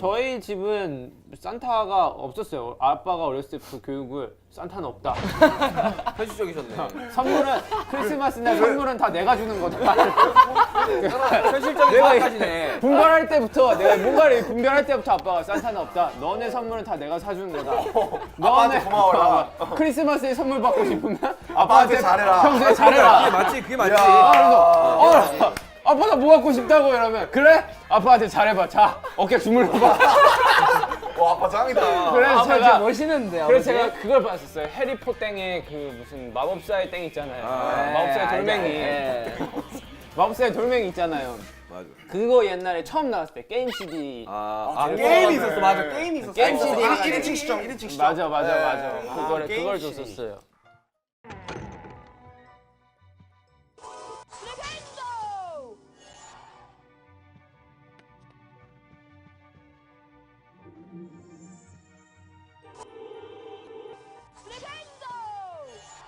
저희 집은 산타가 없었어요. 아빠가 어렸을 때부터 교육을 산타는 없다. 현실적이셨네. 선물은 크리스마스 날 선물은 다 내가 주는 거다. 현실적인 내가 생각하시네. 분별할 때부터 내가 뭔가를 분별할 때부터 아빠가 산타는 없다. 너네 선물은 다 내가 사주는 거다. 아빠한테 고마워라. 어, 크리스마스에 선물 받고 싶으면 아빠한테 잘해라. 평소에 그게 잘해라. 맞지, 그게 맞지. 아, 그래서 어, 아빠 나 뭐 갖고 싶다고 이러면 그래? 아빠한테 잘해봐. 자 어깨 주물러봐. 와 아빠 짱이다. 그래서 아빠 진짜 제가 멋있는데. 그래서 아버지? 제가 그걸 봤었어요. 해리포 땡의 그 무슨 마법사의 땡 있잖아요. 아, 마법사의 네, 돌멩이. 마법사의 돌멩이 있잖아요. 맞아. 그거 옛날에 처음 나왔을 때 게임 CD. 아, 아, 게임이. 있었어 맞아 게임이 있었어. 게임 CD. 1인칭 시점 1인칭 시점. 맞아 맞아 네. 맞아. 그걸 게임 그걸. 줬었어요.